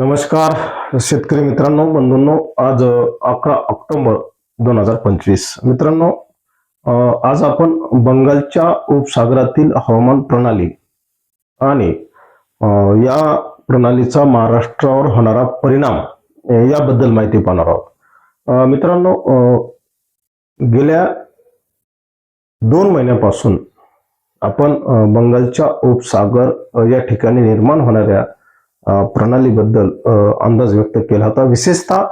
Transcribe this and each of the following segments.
नमस्कार शेतकरी मित्रांनो बंधूंनो आज अकरा ऑक्टोबर दोन हजार पंचवीस. मित्रांनो आज आपण बंगालच्या उपसागरातील हवामान प्रणाली आणि या प्रणालीचा महाराष्ट्रावर होणारा परिणाम याबद्दल माहिती पाहणार आहोत. मित्रांनो गेल्या दोन महिन्यापासून आपण बंगालच्या उपसागर या ठिकाणी निर्माण होणाऱ्या प्रणालीबद्दल अंदाज व्यक्त केला होता. विशेषतः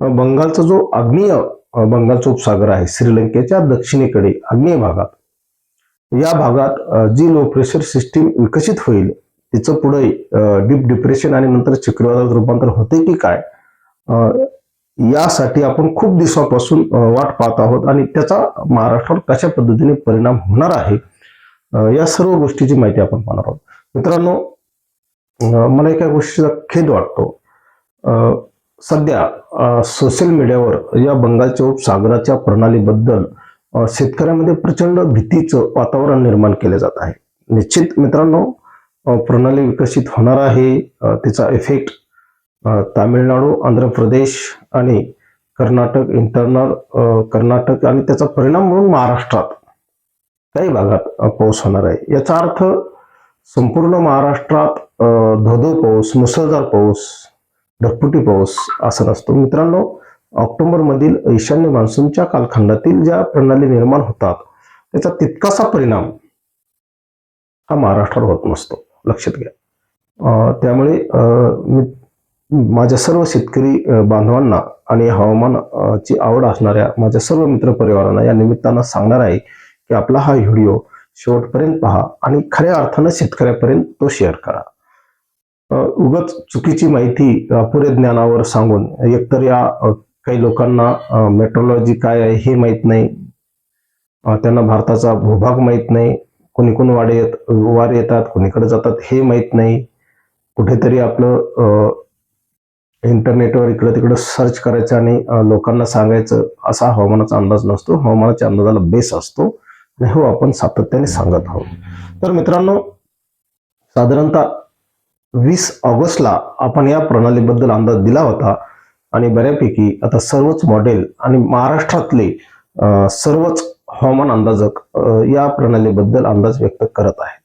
बंगालचा जो आग्नेय बंगालचा उपसागर आहे श्रीलंकेच्या दक्षिणेकडे आग्नेय भागात. या भागात जी लो प्रेशर सिस्टीम विकसित होईल तिचं पुढे डीप डिप्रेशन आणि नंतर चक्रीवादात रूपांतर होते की काय? यासाठी आपण खूप दिवसापासून वाट पाहत आहोत आणि त्याचा महाराष्ट्रावर कशा पद्धतीने परिणाम होणार आहे या सर्व गोष्टीची माहिती आपण पाहणार आहोत. मित्रांनो मला एका गोष्टीचा खेद वाटतो. सध्या सोशल मीडियावर या बंगालच्या उपसागराच्या प्रणालीबद्दल शेतकऱ्यामध्ये शेतकऱ्यांमध्ये प्रचंड भीतीचं वातावरण निर्माण केले जात आहे. निश्चित मित्रांनो प्रणाली विकसित होणार आहे तिचा इफेक्ट तामिळनाडू आंध्र प्रदेश आणि कर्नाटक इंटरनल कर्नाटक आणि त्याचा परिणाम म्हणून महाराष्ट्रात काही भागात पाऊस होणार आहे. याचा अर्थ संपूर्ण महाराष्ट्रात धोधो पाऊस मुसळधार पाऊस ढगफुटी पाऊस असा नसतो. मित्रांनो ऑक्टोबर मधील ईशान्य मान्सूनच्या कालखंडातील ज्या प्रणाली निर्माण होतात त्याचा तितकासा परिणाम हा महाराष्ट्रावर होत नसतो. लक्षात घ्या. त्यामुळे मी माझ्या सर्व शेतकरी बांधवांना आणि हवामानाची आवड असणाऱ्या माझ्या सर्व मित्रपरिवारांना या निमित्तानं सांगणार आहे की आपला हा व्हिडिओ शेवटपर्यंत पहा आणि खऱ्या अर्थानं शेतकऱ्यापर्यंत तो शेअर करा. अ, उगाच चुकीची माहिती अपुरे ज्ञानावर सांगून एकतर या काही लोकांना मेट्रोलॉजी काय आहे हे माहीत नाही त्यांना भारताचा भूभाग माहीत नाही कोणी कोण वाडे येत वारे येतात कोणीकडे जातात हे माहीत नाही. कुठेतरी आपलं इंटरनेटवर इकडं तिकडं सर्च करायचं आणि लोकांना सांगायचं असा हवामानाचा अंदाज नसतो. हवामानाच्या अंदाजाला बेस असतो. हो आपण सातत्याने सांगत आहोत. तर मित्रांनो साधारणतः वीस ऑगस्टला आपण या प्रणालीबद्दल अंदाज दिला होता आणि बऱ्यापैकी आता सर्वच मॉडेल आणि महाराष्ट्रातले सर्वच हवामान अंदाजक या प्रणालीबद्दल अंदाज व्यक्त करत आहेत.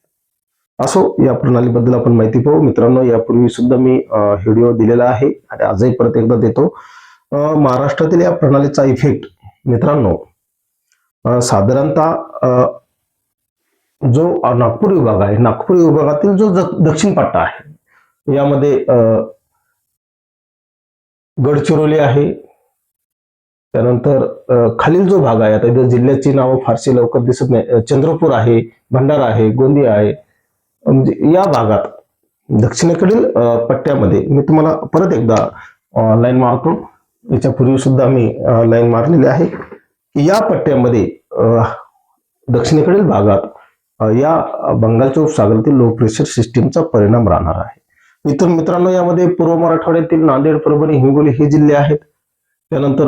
असो या प्रणालीबद्दल आपण माहिती पाहू. मित्रांनो यापूर्वी सुद्धा मी व्हिडिओ दिलेला आहे आणि आजही परत एकदा देतो. महाराष्ट्रातील या प्रणालीचा इफेक्ट मित्रांनो साधारणतः जो नागपूर विभाग आहे नागपूर विभागातील जो दक्षिण पट्टा आहे यामध्ये गडचिरोली आहे. त्यानंतर खालील जो भाग आहे आता जिल्ह्याची नावं फारशी लवकर दिसत नाही. चंद्रपूर आहे भंडारा आहे गोंदिया आहे. म्हणजे या भागात दक्षिणेकडील पट्ट्यामध्ये मी तुम्हाला परत एकदा लाईन मारतो. याच्यापूर्वी सुद्धा मी लाईन मारलेली आहे. की या पट्ट्यामध्ये दक्षिणेकडील भागात या बंगालच्या उपसागरातील लो प्रेशर सिस्टीमचा परिणाम राहणार आहे. इतर मित्रांनो यामध्ये पूर्व मराठवाड्यातील नांदेड परभणी हिंगोली हे जिल्हे आहेत. त्यानंतर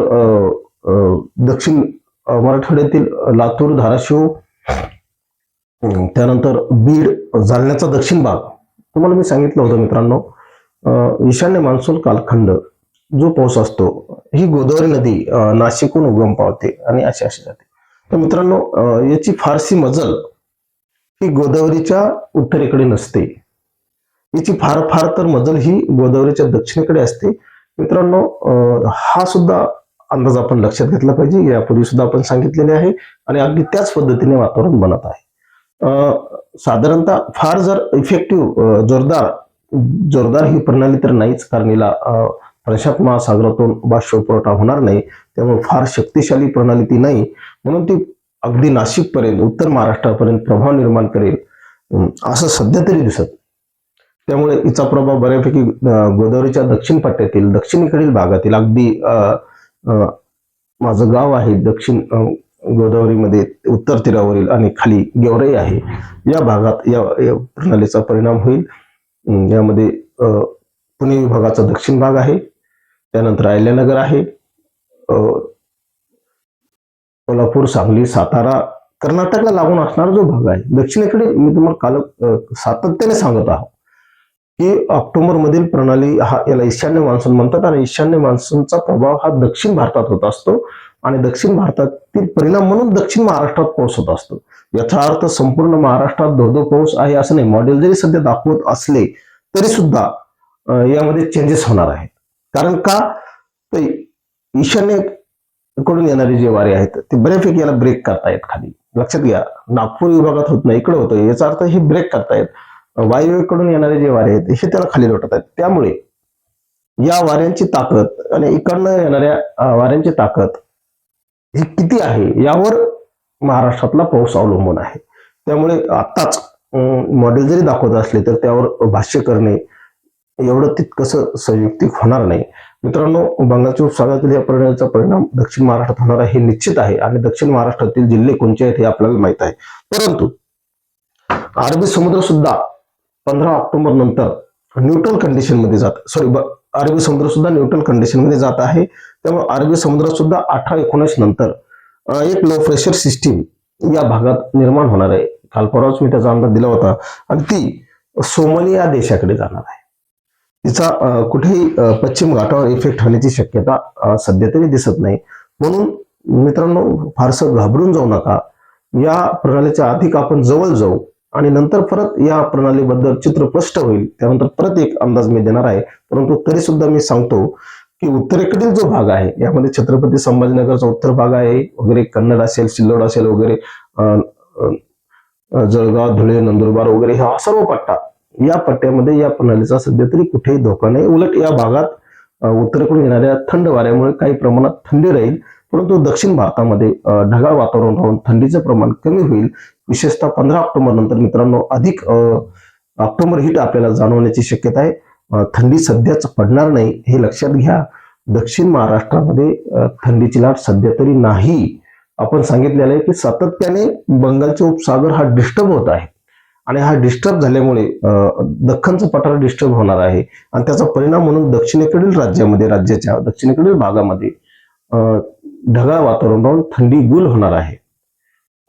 दक्षिण मराठवाड्यातील लातूर धाराशिव त्यानंतर बीड जालन्याचा दक्षिण भाग. तुम्हाला मी सांगितलं होतं मित्रांनो ईशान्य मान्सून कालखंड जो पाऊस असतो ही गोदावरी नदी नाशिकहून उगम पावते आणि अशी अशी जाते. तर मित्रांनो याची फारशी मजल ही गोदावरीच्या उत्तरेकडे नसते. याची फार फार तर मजल ही गोदावरीच्या दक्षिणेकडे असते. मित्रांनो हा सुद्धा अंदाज आपण लक्षात घेतला पाहिजे. यापूर्वी सुद्धा आपण सांगितलेले आहे आणि अगदी त्याच पद्धतीने वातावरण बनत आहे. साधारणतः फार जर इफेक्टिव्ह जोरदार जोरदार ही प्रणाली तर नाहीच. कारण हिला प्रशांत महासागरातून बाष्प पुरवठा होणार नाही. त्यामुळे फार शक्तिशाली प्रणाली ती नाही. म्हणून ती अगदी नाशिकपर्यंत उत्तर महाराष्ट्रापर्यंत प्रभाव निर्माण करेल. असं सध्या तरी दिसत. त्यामुळे हिचा प्रभाव बऱ्यापैकी गोदावरीच्या दक्षिण पट्ट्यातील दक्षिणेकडील भागातील अगदी माझं गाव आहे दक्षिण गोदावरीमध्ये उत्तर तीरावरील आणि खाली गेवराई आहे. या भागात या या प्रणालीचा परिणाम होईल. यामध्ये पुणे विभागाचा दक्षिण भाग आहे. त्यानंतर आयल्यानगर आहे. कोल्हापूर सांगली सातारा कर्नाटकला लागून असणारा जो भाग आहे दक्षिणेकडे मी तुम्हाला काल सातत्याने सांगत आहोत की ऑक्टोबर मधील प्रणाली हा याला ईशान्य मान्सून म्हणतात आणि ईशान्य मान्सूनचा प्रभाव हा दक्षिण भारतात होत असतो आणि दक्षिण भारतातील परिणाम म्हणून दक्षिण महाराष्ट्रात पाऊस होत असतो. याचा अर्थ संपूर्ण महाराष्ट्रात धोधो पाऊस आहे असं नाही. मॉडेल जरी सध्या दाखवत असले तरी सुद्धा यामध्ये चेंजेस होणार आहेत. कारण का? ईशान्य कडून येणारे जे वारे आहेत ते बऱ्यापैकी याला ब्रेक करतायत खाली. लक्षात घ्या नागपूर विभागात होत नाही इकडे होतं. याचा अर्थ हे ब्रेक करतायत. वायुव्येकडून येणारे जे वारे आहेत हे त्याला खाली लोटत आहेत त्यामुळे या वाऱ्यांची ताकद आणि इकडनं येणाऱ्या वाऱ्यांची ताकद ही किती आहे यावर महाराष्ट्रातला पाऊस अवलंबून आहे. त्यामुळे आत्ताच मॉडेल जरी दाखवत असले तर त्यावर भाष्य करणे एवढं तितकंसं संयुक्तिक होणार नाही. मित्रांनो बंगालच्या उपसागरातील या परिणामाचा परिणाम दक्षिण महाराष्ट्रात होणार आहे हे निश्चित आहे आणि दक्षिण महाराष्ट्रातील जिल्हे कोणते आहेत हे आपल्याला माहीत आहे. परंतु अरबी समुद्र सुद्धा पंधरा ऑक्टोबर नंतर न्यूट्रल कंडिशनमध्ये जात सॉरी अरबी समुद्र सुद्धा न्यूट्रल कंडिशनमध्ये जात आहे. त्यामुळे अरबी समुद्रात सुद्धा अठरा एकोणीस नंतर एक लो प्रेशर सिस्टीम या भागात निर्माण होणार आहे. काल परवाच मी त्याचा अंदाज दिला होता. आणि ती सोमालिया देशाकडे जाणार आहे. तिचा कुठेही पश्चिम घाटावर इफेक्ट होण्याची शक्यता सध्या तरी दिसत नाही. म्हणून मित्रांनो फारसं घाबरून जाऊ नका. या प्रणालीच्या अधिक आपण जवळ जाऊ आणि नंतर परत या प्रणालीबद्दल चित्र स्पष्ट होईल त्यानंतर परत एक अंदाज मी देणार आहे. परंतु तरी सुद्धा मी सांगतो की उत्तरेकडील जो भाग आहे यामध्ये छत्रपती संभाजीनगरचा उत्तर भाग आहे वगैरे कन्नड असेल सिल्लोड असेल वगैरे जळगाव धुळे नंदुरबार वगैरे हा सर्व पट्टा या पट्ट्यामध्ये या प्रणालीचा सध्या तरी कुठेही धोका नाही. उलट या भागात उत्तरेकडून येणाऱ्या थंड वाऱ्यामुळे काही प्रमाणात थंडी राहील परंतु दक्षिण भारतामध्ये ढगाळ वातावरण राहून थंडीचं प्रमाण कमी होईल. विशेषतः पंधरा ऑक्टोबर नंतर मित्रांनो अधिक ऑक्टोबर हिट आपल्याला जाणवण्याची शक्यता आहे. थंडी सध्याच पडणार नाही हे लक्षात घ्या. दक्षिण महाराष्ट्रामध्ये थंडीची लाट सध्या तरी नाही. आपण सांगितलेलं आहे की सातत्याने बंगालचे उपसागर हा डिस्टर्ब होत आहे. आणि हा डिस्टर्ब झाल्यामुळे अं, दख्खनचा पठार डिस्टर्ब होणार आहे. आणि त्याचा परिणाम म्हणून दक्षिणेकडील राज्यामध्ये राज्याच्या दक्षिणेकडील भागामध्ये ढगाळ वातावरण राहून थंडी गुल होणार आहे.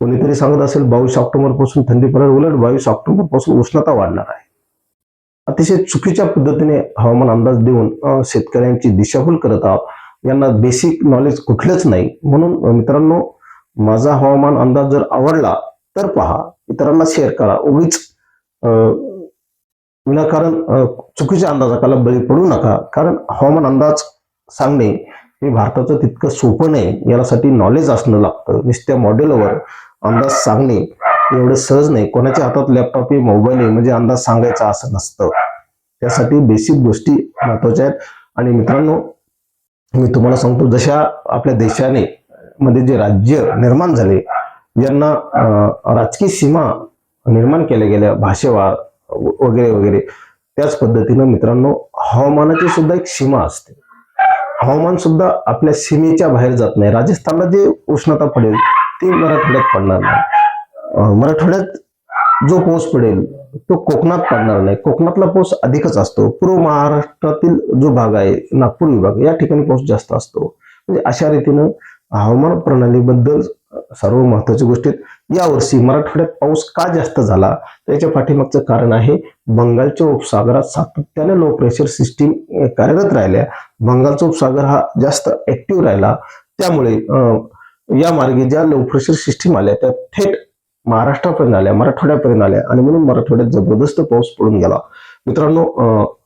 कोणीतरी सांगत असेल बावीस ऑक्टोबरपासून थंडी पडेल. उलट बावीस ऑक्टोबरपासून उष्णता वाढणार आहे. अतिशय चुकीच्या पद्धतीने हवामान अंदाज देऊन शेतकऱ्यांची दिशाभूल करत आहोत. यांना बेसिक नॉलेज कुठलंच नाही. म्हणून मित्रांनो माझा हवामान अंदाज जर आवडला तर पहा. इतरांना शेअर करा. उगीच विनाकारण चुकीच्या अंदाजाकाला बळी पडू नका. कारण हवामान अंदाज सांगणे हे भारताचं तितकं सोपं नाही. यासाठी नॉलेज असणं लागतं. नुसत्या मॉडेलवर अंदाज सांगणे एवढं सहज नाही. कोणाच्या हातात लॅपटॉप आहे मोबाईल आहे म्हणजे अंदाज सांगायचा असं नसतं. त्यासाठी बेसिक गोष्टी महत्त्वाच्या आहेत. आणि मित्रांनो मी तुम्हाला सांगतो जशा आपल्या देशाने मध्ये जे राज्य निर्माण झाले ज्यांना अं, राजकीय सीमा निर्माण केल्या गेल्या भाषेवार वगैरे वगैरे. त्याच पद्धतीनं मित्रांनो हवामानाची सुद्धा एक सीमा असते. हवामान सुद्धा आपल्या सीमेच्या बाहेर जात नाही. राजस्थानला जे उष्णता पडेल ती मराठवाड्यात पडणार नाही. मराठवाड्यात जो पाऊस पडेल तो कोकणात पडणार नाही. कोकणातला पाऊस अधिकच असतो. पूर्व महाराष्ट्रातील जो भाग आहे नागपूर विभाग या ठिकाणी पाऊस जास्त असतो. म्हणजे अशा रीतीनं हवामान प्रणालीबद्दल सर्व महत्त्वाच्या गोष्टी आहेत. यावर्षी मराठवाड्यात पाऊस का जास्त झाला? त्याच्या पाठीमागचं कारण आहे बंगालच्या उपसागरात सातत्याने लो प्रेशर सिस्टीम कार्यरत राहिल्या. बंगालचा उपसागर हा जास्त ऍक्टिव्ह राहिला. त्यामुळे अं, या मार्गे ज्या लो प्रेशर सिस्टीम आल्या त्या थेट महाराष्ट्रापर्यंत आल्या मराठवाड्यापर्यंत आल्या आणि म्हणून मराठवाड्यात जबरदस्त पाऊस पडून गेला. मित्रांनो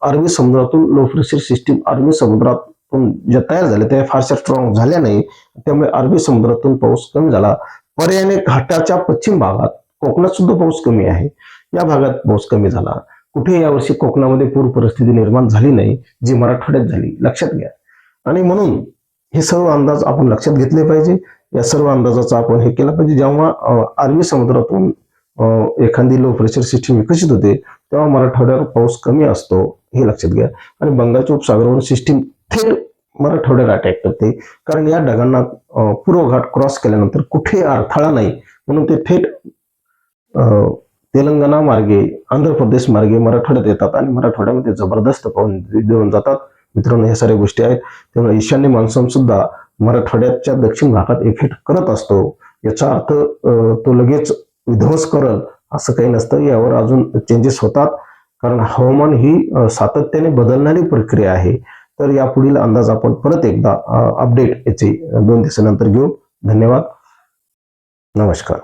अरबी समुद्रातून लो प्रेशर सिस्टीम अरबी समुद्रात पण ज्या तयार झाल्या त्या फारशा स्ट्रॉंग झाल्या नाही. त्यामुळे अरबी समुद्रातून पाऊस कमी झाला. पर्यायाने घाटाच्या पश्चिम भागात कोकणात सुद्धा पाऊस कमी आहे. या भागात पाऊस कमी झाला. कुठे यावर्षी कोकणामध्ये पूर परिस्थिती निर्माण झाली नाही जी मराठवाड्यात झाली. लक्षात घ्या. आणि म्हणून हे सर्व अंदाज आपण लक्षात घेतले पाहिजे. या सर्व अंदाजाचा आपण हे केला पाहिजे. जेव्हा अरबी समुद्रातून एखादी लो प्रेशर सिस्टीम विकसित होते तेव्हा मराठवाड्यावर पाऊस कमी असतो हे लक्षात घ्या. आणि बंगालच्या उपसागरावर सिस्टीम थेट मराठवाड्याला अटॅक करते. कारण या ढगांना पूर्व घाट क्रॉस केल्यानंतर कुठे अडथळा नाही. म्हणून ते थेट अं, तेलंगणा मार्गे आंध्र प्रदेश मार्गे मराठवाड्यात येतात आणि मराठवाड्यामध्ये जबरदस्त पाऊस देऊन जातात. मित्रांनो या साऱ्या गोष्टी आहेत. त्यामुळे ईशान्य मान्सून सुद्धा मराठवाड्याच्या दक्षिण भागात इफेक्ट करत असतो. याचा अर्थ अं, तो लगेच विध्वंस करल असं काही नसतं. यावर अजून चेंजेस होतात. कारण हवामान ही सातत्याने बदलणारी प्रक्रिया आहे. तर यापुढील अंदाज आपण परत एकदा अपडेट याचे दोन दिवसानंतर घेऊ. धन्यवाद. नमस्कार.